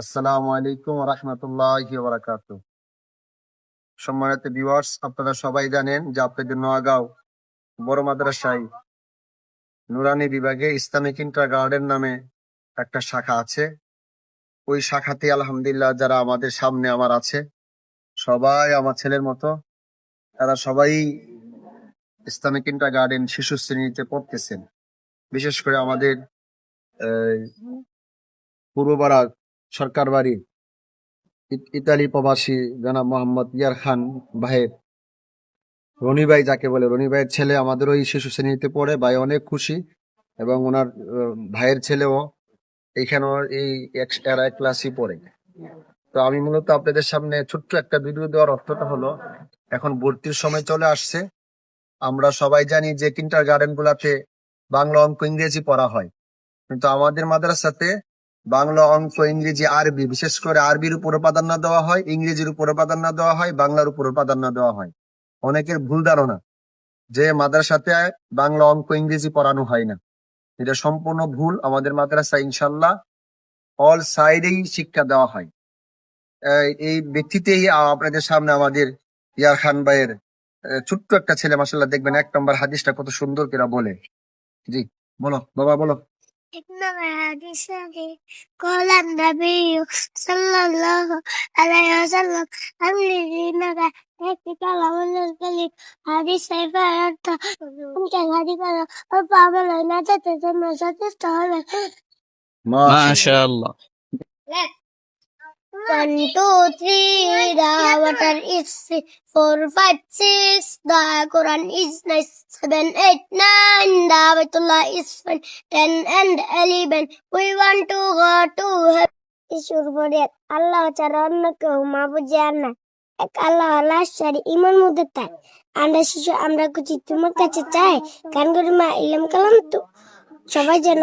আসসালামু আলাইকুম রহমতুল্লাহ বারাকাত। সম্মানিত ভিউয়ার্স আপনারা সবাই জানেন যে আপনাদের নোয়াগাঁও বড় মাদ্রাসায় নুরানি বিভাগে ইসলামিক ইন্টার গার্ডেন নামে একটা শাখা আছে। ওই শাখাতে আলহামদুলিল্লাহ যারা আমাদের সামনে আমার আছে, সবাই আমার ছেলের মতো, তারা সবাই ইসলামিক ইন্টার গার্ডেন শিশু শ্রেণীতে পড়তেছেন। বিশেষ করে আমাদের পূর্ব বারাক সরকার বাড়ি ইতালি প্রবাসী জনাব মোহাম্মদ ইয়ার খান ভাইয়ের রনি ভাই যাকে বলে, রনি ভাইয়ের ছেলে আমাদের ওই শিশু শ্রেণীতে পড়ে, ভাই অনেক খুশি এবং ওনার ভাইয়ের ছেলেও এইখানে এই এরা ক্লাসই পড়ে। তো আমি মূলত আপনাদের সামনে ছোট্ট একটা ভিডিও দেওয়ার অর্থটা হলো, এখন ভর্তির সময় চলে আসছে। আমরা সবাই জানি যে কিন্টার গার্ডেন গুলাতে বাংলা অঙ্ক ইংরেজি পড়া হয়। কিন্তু আমাদের মাদ্রাসাতে বাংলা অঙ্ক ইংরেজি আরবি, বিশেষ করে আরবির উপরে প্রাধান্য দেওয়া হয়, ইংরেজির উপরে প্রাধান্য দেওয়া হয়, বাংলার উপরে প্রাধান্য দেওয়া হয়। অনেকের ভুল ধারণা যে মাদ্রাসাতে বাংলা অঙ্ক ইংরেজি পড়ানো হয় না। এটা সম্পূর্ণ ভুল আমাদের মাদ্রাসা ইনশাল্লাহ অল সাইডেই শিক্ষা দেওয়া হয়। এই- ব্যক্তিতেই আপনাদের সামনে আমাদের ইয়ার খান ভাইয়ের ছোট্ট একটা ছেলে মাসাল্লাহ দেখবেন এক নম্বর হাদিসটা কত সুন্দর করে বলে। জি, বলো, বাবা বলো। إنما الحديث قال النبي صلى الله عليه وسلم أمر دينك حتى لهم الكلم حديث كيف أنت أنت الحديث وفعمل أن تتجمع ستستهلك ما شاء الله One, two, three, the water is three, four, five, six, the Quran is nice, seven, eight, nine, the Baitullah is fine, ten and eleven. We want to go to heaven. ঈশ্বর বলে আল্লাহ ছাড়া অন্য কেউ মাহবুব জান না এক আল্লাহ আল্লাহ সারি ইমান মধ্যে তাই আমরা শিশু আমরা কুচি তোমার কাছে চাই গান করে মা ইলাম কালাম তো সবাই যেন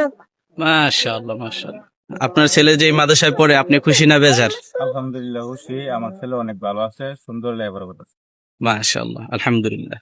মাশাআল্লাহ মাশাআল্লাহ আপনার ছেলে যে মাদ্রাসায় পড়ে আপনি খুশি না বেজার? আলহামদুলিল্লাহ খুশি। আমার ছেলে অনেক ভালো আছে সুন্দর লেবার মাশাআল্লাহ আলহামদুলিল্লাহ।